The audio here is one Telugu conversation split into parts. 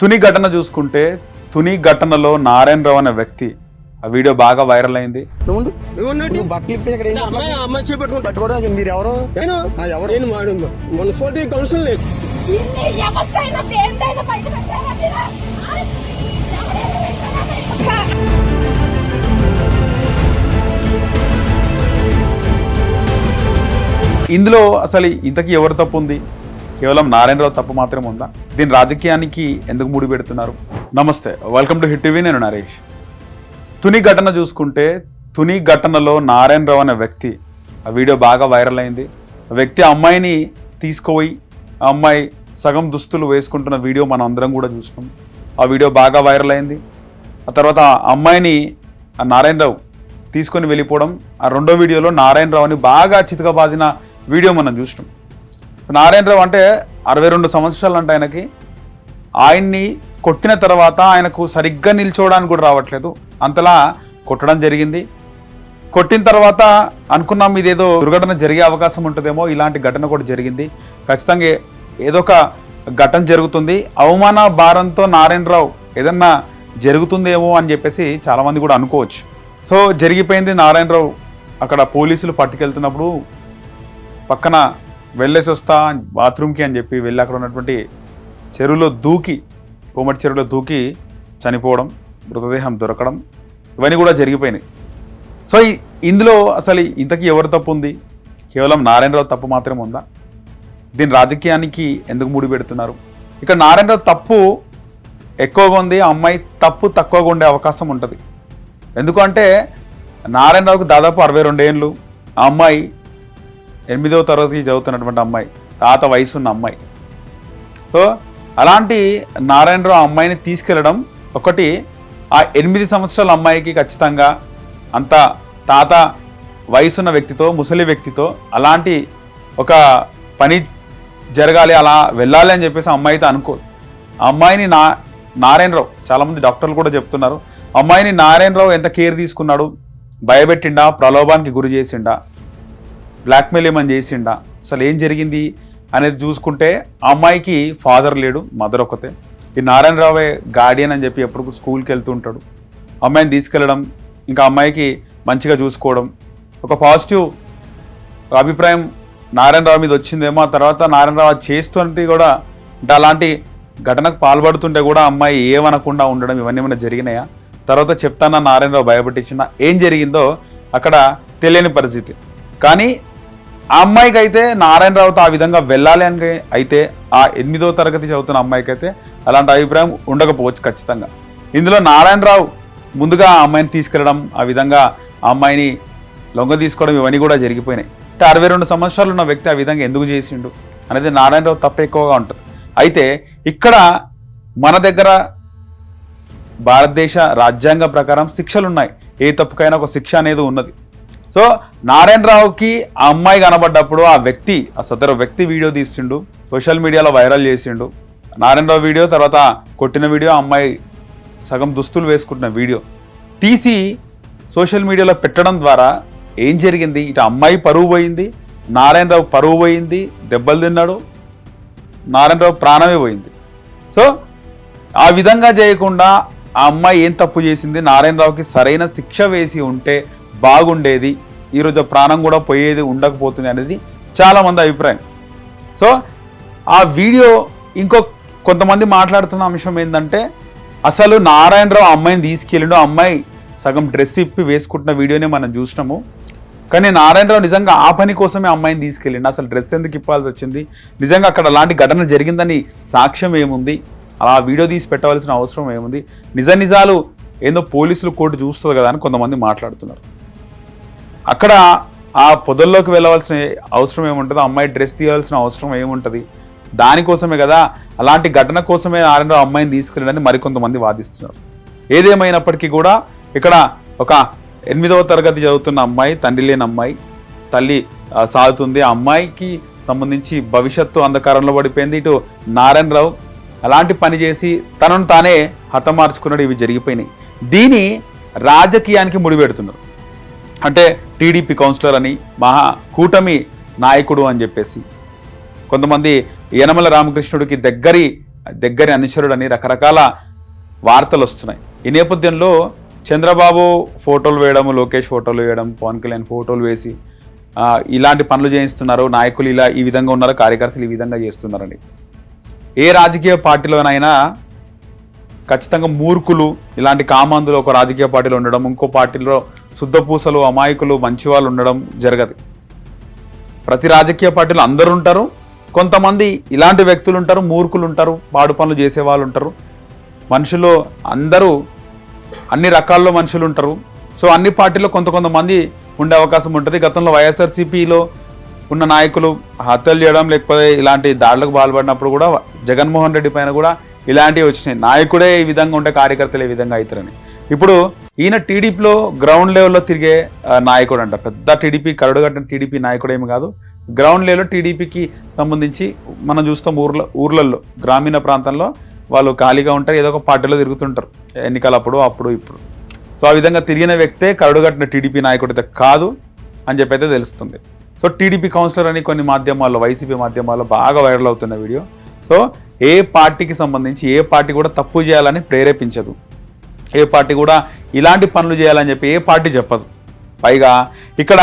తుని ఘటన చూసుకుంటే తుని ఘటనలో నారాయణరావు అనే వ్యక్తి ఆ వీడియో బాగా వైరల్ అయింది? ఇందులో అసలు ఇంతకీ ఎవరు తప్పు ఉంది? కేవలం నారాయణరావు తప్పు మాత్రమే ఉందా? దీని రాజకీయానికి ఎందుకు ముడి పెడుతున్నారు? నమస్తే వెల్కమ్ టు హిట్ టీవీ నేను నరేష్. తుని ఘటన చూసుకుంటే తుని ఘటనలో నారాయణరావు అనే వ్యక్తి ఆ వీడియో బాగా వైరల్ అయింది. ఆ వ్యక్తి ఆ అమ్మాయిని తీసుకుపోయి ఆ అమ్మాయి సగం దుస్తులు వేసుకుంటున్న వీడియో మనం అందరం కూడా చూసినాం. ఆ వీడియో బాగా వైరల్ అయింది. ఆ తర్వాత ఆ అమ్మాయిని ఆ నారాయణరావు తీసుకొని వెళ్ళిపోవడం ఆ రెండో వీడియోలో నారాయణరావుని బాగా చితకబాదిన వీడియో మనం చూసినాం. నారాయణరావు అంటే అరవై రెండు సంవత్సరాలు అంటే ఆయనకి. ఆయన్ని కొట్టిన తర్వాత ఆయనకు సరిగ్గా నిల్చోవడానికి కూడా రావట్లేదు. అంతలా కొట్టడం జరిగింది. కొట్టిన తర్వాత అనుకున్నాం ఇదేదో దుర్ఘటన జరిగే అవకాశం ఉంటుందేమో ఇలాంటి ఘటన కూడా జరిగింది. ఖచ్చితంగా ఏదో ఒక ఘటన జరుగుతుంది. అవమాన భారంతో నారాయణరావు ఏదన్నా జరుగుతుందేమో అని చెప్పేసి చాలామంది కూడా అనుకోవచ్చు. సో జరిగిపోయింది నారాయణరావు. అక్కడ పోలీసులు పట్టుకెళ్తున్నప్పుడు పక్కన వెళ్ళేసి వస్తా బాత్రూమ్కి అని చెప్పి వెళ్ళి అక్కడ ఉన్నటువంటి చెరువులో దూకి కోమటి చెరువులో దూకి చనిపోవడం మృతదేహం దొరకడం ఇవన్నీ కూడా జరిగిపోయినాయి. సో ఇందులో అసలు ఇంతకీ ఎవరు తప్పు ఉంది? కేవలం నారాయణరావు తప్పు మాత్రమే ఉందా? దీని రాజకీయానికి ఎందుకు ముడి పెడుతున్నారు? ఇక్కడ నారాయణరావు తప్పు ఎక్కువగా ఉంది ఆ అమ్మాయి తప్పు తక్కువగా ఉండే అవకాశం ఉంటుంది. ఎందుకంటే నారాయణరావుకు దాదాపు అరవై రెండేళ్ళు ఆ అమ్మాయి ఎనిమిదవ తరగతి చదువుతున్నటువంటి అమ్మాయి తాత వయసు ఉన్న అమ్మాయి. సో అలాంటి నారాయణరావు అమ్మాయిని తీసుకెళ్ళడం ఒకటి ఆ ఎనిమిది సంవత్సరాల అమ్మాయికి ఖచ్చితంగా అంత తాత వయసున్న వ్యక్తితో ముసలి వ్యక్తితో అలాంటి ఒక పని జరగాలి అలా వెళ్ళాలి అని చెప్పేసి అమ్మాయితో అమ్మాయి అయితే ఆ అమ్మాయిని నా నారాయణరావు చాలామంది డాక్టర్లు కూడా చెప్తున్నారు అమ్మాయిని నారాయణరావు ఎంత కేర్ తీసుకున్నాడు? భయపెట్టిండా? ప్రలోభానికి గురి చేసిండా? బ్లాక్మెయిల్ ఏమని చేసిండా? అసలు ఏం జరిగింది? అనేది చూసుకుంటే అమ్మాయికి ఫాదర్ లేడు మదర్ ఒకతే ఈ నారాయణరావే గార్డియన్ అని చెప్పి ఎప్పుడు స్కూల్కి వెళ్తూ ఉంటాడు అమ్మాయిని తీసుకెళ్ళడం ఇంకా అమ్మాయికి మంచిగా చూసుకోవడం. ఒక పాజిటివ్ అభిప్రాయం నారాయణరావు మీద వచ్చిందేమో ఆ తర్వాత నారాయణరావు చేస్తుంటే కూడా అంటే అలాంటి ఘటనకు పాల్పడుతుంటే కూడా అమ్మాయి ఏమనకుండా ఉండడం ఇవన్నీ ఏమైనా జరిగినాయా? తర్వాత చెప్తానా నారాయణరావు భయపెట్టించిన ఏం జరిగిందో అక్కడ తెలియని పరిస్థితి. కానీ ఆ అమ్మాయికి అయితే నారాయణరావుతో ఆ విధంగా వెళ్ళాలి అని అయితే ఆ ఎనిమిదో తరగతి చదువుతున్న అమ్మాయికి అయితే అలాంటి అభిప్రాయం ఉండకపోవచ్చు ఖచ్చితంగా. ఇందులో నారాయణరావు ముందుగా ఆ అమ్మాయిని తీసుకెళ్ళడం ఆ విధంగా ఆ అమ్మాయిని లొంగ తీసుకోవడం ఇవన్నీ కూడా జరిగిపోయినాయి. అంటే అరవై రెండు సంవత్సరాలు ఉన్న వ్యక్తి ఆ విధంగా ఎందుకు చేసిండు అనేది నారాయణరావు తప్ప ఎక్కువగా ఉంటుంది. అయితే ఇక్కడ మన దగ్గర భారతదేశ రాజ్యాంగ ప్రకారం శిక్షలు ఉన్నాయి ఏ తప్పుకైనా ఒక శిక్ష అనేది ఉన్నది. సో నారాయణరావుకి ఆ అమ్మాయి కనబడ్డప్పుడు ఆ వ్యక్తి ఆ సదర వ్యక్తి వీడియో తీసిండు సోషల్ మీడియాలో వైరల్ చేసిండు. నారాయణరావు వీడియో తర్వాత కొట్టిన వీడియో ఆ అమ్మాయి సగం దుస్తులు వేసుకుంటున్న వీడియో. తీసి సోషల్ మీడియాలో పెట్టడం ద్వారా ఏం జరిగింది? ఇటు అమ్మాయి పరువు పోయింది నారాయణరావు పరువు పోయింది దెబ్బలు తిన్నాడు నారాయణరావు ప్రాణమే పోయింది. సో ఆ విధంగా చేయకుండా ఆ అమ్మాయి ఏం తప్పు చేసింది? నారాయణరావుకి సరైన శిక్ష వేసి ఉంటే బాగుండేది ఈరోజు ప్రాణం కూడా పోయేది ఉండకపోతుంది అనేది చాలామంది అభిప్రాయం. సో ఆ వీడియో ఇంకో కొంతమంది మాట్లాడుతున్న అంశం ఏంటంటే అసలు నారాయణరావు అమ్మాయిని తీసుకెళ్ళిండు ఆ అమ్మాయి సగం డ్రెస్ ఇప్పి వేసుకుంటున్న వీడియోనే మనం చూసినాము. కానీ నారాయణరావు నిజంగా ఆ పని కోసమే అమ్మాయిని తీసుకెళ్ళిండు. అసలు డ్రెస్ ఎందుకు ఇప్పాల్సి వచ్చింది? నిజంగా అక్కడ అలాంటి ఘటన జరిగిందని సాక్ష్యం ఏముంది? అలా వీడియో తీసి పెట్టవలసిన అవసరం ఏముంది? నిజ నిజాలు ఏందో పోలీసులు కోర్టు చూస్తుంది కదా అని కొంతమంది మాట్లాడుతున్నారు. అక్కడ ఆ పొదల్లోకి వెళ్ళవలసిన అవసరం ఏముంటుందో అమ్మాయి డ్రెస్ తీయాల్సిన అవసరం ఏముంటుంది? దానికోసమే కదా అలాంటి ఘటన కోసమే నారాయణరావు అమ్మాయిని తీసుకెళ్ళడని మరికొంతమంది వాదిస్తున్నారు. ఏదేమైనప్పటికీ కూడా ఇక్కడ ఒక ఎనిమిదవ తరగతి చదువుతున్న అమ్మాయి తండ్రి లేని అమ్మాయి తల్లి సాగుతుంది. ఆ అమ్మాయికి సంబంధించి భవిష్యత్తు అంధకారంలో పడిపోయింది. ఇటు నారాయణరావు అలాంటి పని చేసి తనను తానే హతమార్చుకున్నాడు. ఇవి జరిగిపోయినాయి. దీని రాజకీయానికి ముడిపెడుతున్నారు. అంటే టీడీపీ కౌన్సిలర్ అని మహా కూటమి నాయకుడు అని చెప్పేసి. కొంతమంది యనమల రామకృష్ణుడికి దగ్గరి దగ్గరి అనుచరుడు అని రకరకాల వార్తలు వస్తున్నాయి. ఈ నేపథ్యంలో చంద్రబాబు ఫోటోలు వేయడం లోకేష్ ఫోటోలు వేయడం పవన్ కళ్యాణ్ ఫోటోలు వేసి ఇలాంటి పనులు చేయిస్తున్నారు. నాయకులు ఇలా ఈ విధంగా ఉన్నారు కార్యకర్తలు ఈ విధంగా చేస్తున్నారని. ఏ రాజకీయ పార్టీలోనైనా ఖచ్చితంగా మూర్ఖులు ఇలాంటి కామాంధులు ఒక రాజకీయ పార్టీలో ఉండడం ఇంకో పార్టీలో శుద్ధపూసలు అమాయకులు మంచి వాళ్ళు ఉండడం జరగదు. ప్రతి రాజకీయ పార్టీలో అందరూ ఉంటారు. కొంతమంది ఇలాంటి వ్యక్తులు ఉంటారు మూర్ఖులు ఉంటారు పాడు పనులు చేసే వాళ్ళు ఉంటారు. మనుషులు అందరూ అన్ని రకాల్లో మనుషులు ఉంటారు. సో అన్ని పార్టీలో కొంత కొంతమంది ఉండే అవకాశం ఉంటుంది. గతంలో వైఎస్ఆర్సీపీలో ఉన్న నాయకులు హత్యలు చేయడం లేకపోతే ఇలాంటి దాడులకు పాల్పడినప్పుడు కూడా జగన్మోహన్ రెడ్డి పైన కూడా ఇలాంటివి వచ్చినాయి. నాయకుడే ఈ విధంగా ఉంటే కార్యకర్తలు ఈ విధంగా అవుతారని. ఇప్పుడు ఈయన టీడీపీలో గ్రౌండ్ లెవెల్లో తిరిగే నాయకుడు అంట పెద్ద టీడీపీ కరడు కట్టిన టీడీపీ నాయకుడు ఏమి కాదు గ్రౌండ్ లెవెల్లో టీడీపీకి సంబంధించి మనం చూస్తాం ఊర్లో ఊర్లలో గ్రామీణ ప్రాంతంలో వాళ్ళు ఖాళీగా ఉంటారు ఏదో ఒక పార్టీలో తిరుగుతుంటారు. ఎన్నికలప్పుడు అప్పుడు ఇప్పుడు. సో ఆ విధంగా తిరిగిన వ్యక్తే కరడు కట్టిన టీడీపీ నాయకుడు కాదు అని చెప్పి అయితే తెలుస్తుంది. సో టీడీపీ కౌన్సిలర్ అని కొన్ని మాధ్యమాల్లో వైసీపీ మాధ్యమాల్లో బాగా వైరల్ అవుతున్న వీడియో. సో ఏ పార్టీకి సంబంధించి ఏ పార్టీ కూడా తప్పు చేయాలని ప్రేరేపించదు. ఏ పార్టీ కూడా ఇలాంటి పనులు చేయాలని చెప్పి ఏ పార్టీ చెప్పదు. పైగా ఇక్కడ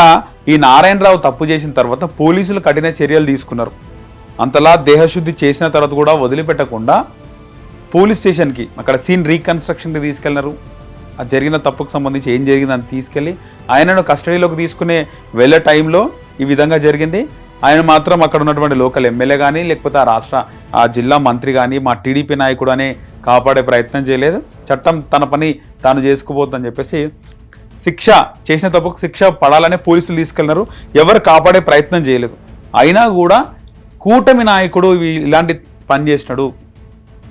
ఈ నారాయణరావు తప్పు చేసిన తర్వాత పోలీసులు కఠిన చర్యలు తీసుకున్నారు. అంతలా దేహశుద్ధి చేసిన తర్వాత కూడా వదిలిపెట్టకుండా పోలీస్ స్టేషన్కి అక్కడ సీన్ రీకన్స్ట్రక్షన్కి తీసుకెళ్ళినారు. ఆ జరిగిన తప్పుకు సంబంధించి ఏం జరిగిందని తీసుకెళ్ళి ఆయనను కస్టడీలోకి తీసుకునే వెళ్ళే టైంలో ఈ విధంగా జరిగింది. ఆయన మాత్రం అక్కడ ఉన్నటువంటి లోకల్ ఎమ్మెల్యే కానీ లేకపోతే ఆ రాష్ట్ర ఆ జిల్లా మంత్రి కానీ మా టీడీపీ నాయకుడు అనే కాపాడే ప్రయత్నం చేయలేదు. చట్టం తన పని తాను చేసుకుపోతుందని చెప్పేసి శిక్ష చేసిన తప్పుకు శిక్ష పడాలనే పోలీసులు తీసుకెళ్ళినారు. ఎవరు కాపాడే ప్రయత్నం చేయలేదు. అయినా కూడా కూటమి నాయకుడు ఇలాంటి పని చేసినాడు.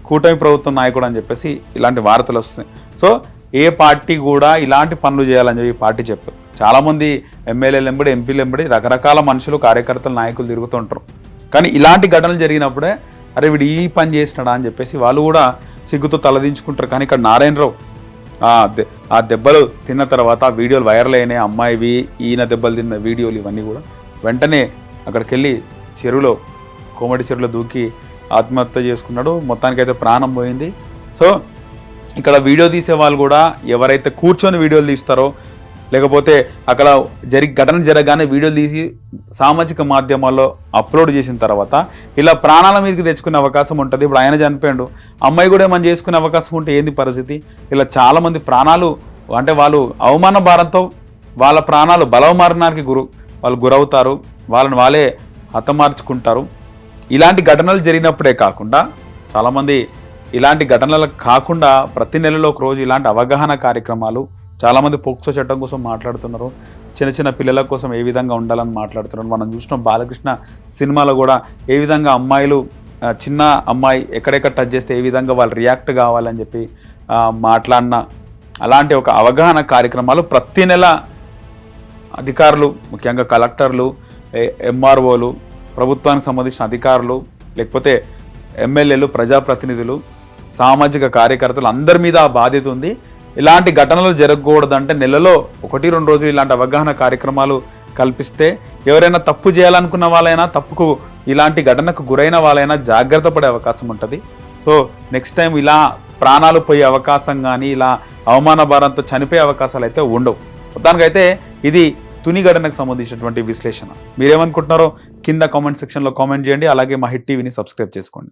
కూటమి ప్రభుత్వం నాయకుడు అని చెప్పేసి ఇలాంటి వార్తలు వస్తున్నాయి. సో ఏ పార్టీ కూడా ఇలాంటి పనులు చేయాలని చెప్పి పార్టీ చెప్పారు. చాలామంది ఎమ్మెల్యేలు ఎంబడి ఎంపీలు ఎంబడి రకరకాల మనుషులు కార్యకర్తలు నాయకులు తిరుగుతుంటారు. కానీ ఇలాంటి ఘటనలు జరిగినప్పుడే అరే వీడు ఈ పని చేసినాడా అని చెప్పేసి వాళ్ళు కూడా సిగ్గుతో తలదించుకుంటారు. కానీ ఇక్కడ నారాయణరావు ఆ దెబ్బలు తిన్న తర్వాత ఆ వీడియోలు వైరల్ అయినాయి. అమ్మాయివి ఈయన దెబ్బలు తిన్న వీడియోలు ఇవన్నీ కూడా. వెంటనే అక్కడికి వెళ్ళి చెరువులో కోమటి చెరువులో దూకి ఆత్మహత్య చేసుకున్నాడు. మొత్తానికైతే ప్రాణం పోయింది. సో ఇక్కడ వీడియో తీసే వాళ్ళు కూడా ఎవరైతే కూర్చొని వీడియోలు తీస్తారో లేకపోతే అక్కడ జరిగి ఘటన జరగగానే వీడియోలు తీసి సామాజిక మాధ్యమాల్లో అప్లోడ్ చేసిన తర్వాత ఇలా ప్రాణాల మీదకి తెచ్చుకునే అవకాశం ఉంటుంది. ఇప్పుడు ఆయన చనిపోయాడు. అమ్మాయి కూడా ఏమైనా చేసుకునే అవకాశం ఉంటే ఏంది పరిస్థితి? ఇలా చాలామంది ప్రాణాలు అంటే వాళ్ళు అవమాన భారంతో వాళ్ళ ప్రాణాలు బలవమారణానికి గురు వాళ్ళు గురవుతారు. వాళ్ళని వాళ్ళే హతమార్చుకుంటారు. ఇలాంటి ఘటనలు జరిగినప్పుడే కాకుండా చాలామంది ఇలాంటి ఘటనలు కాకుండా ప్రతి నెలలో ఒక రోజు ఇలాంటి అవగాహన కార్యక్రమాలు చాలామంది పోక్సో చట్టం కోసం మాట్లాడుతున్నారు. చిన్న చిన్న పిల్లల కోసం ఏ విధంగా ఉండాలని మాట్లాడుతున్నారు. మనం చూసినాం బాలకృష్ణ సినిమాలో కూడా ఏ విధంగా అమ్మాయిలు చిన్న అమ్మాయి ఎక్కడెక్కడ టచ్ చేస్తే ఏ విధంగా వాళ్ళు రియాక్ట్ కావాలని చెప్పి మాట్లాడిన అలాంటి ఒక అవగాహన కార్యక్రమాలు ప్రతి నెల అధికారులు ముఖ్యంగా కలెక్టర్లు ఎంఆర్ఓలు ప్రభుత్వానికి సంబంధించిన అధికారులు లేకపోతే ఎమ్మెల్యేలు ప్రజాప్రతినిధులు సామాజిక కార్యకర్తలు అందరి మీద ఆ బాధ్యత ఉంది. ఇలాంటి ఘటనలు జరగకూడదంటే నెలలో ఒకటి రెండు రోజులు ఇలాంటి అవగాహన కార్యక్రమాలు కల్పిస్తే ఎవరైనా తప్పు చేయాలనుకున్న వాళ్ళైనా తప్పుకు ఇలాంటి ఘటనకు గురైన వాళ్ళైనా జాగ్రత్త పడే అవకాశం ఉంటుంది. సో నెక్స్ట్ టైం ఇలా ప్రాణాలు పోయే అవకాశం కానీ ఇలా అవమాన భారంతో చనిపోయే అవకాశాలు అయితే ఉండవు. మొత్తానికైతే ఇది తుని ఘటనకు సంబంధించినటువంటి విశ్లేషణ. మీరేమనుకుంటున్నారో కింద కామెంట్ సెక్షన్లో కామెంట్ చేయండి. అలాగే మా హిట్ టీవీని సబ్స్క్రైబ్ చేసుకోండి.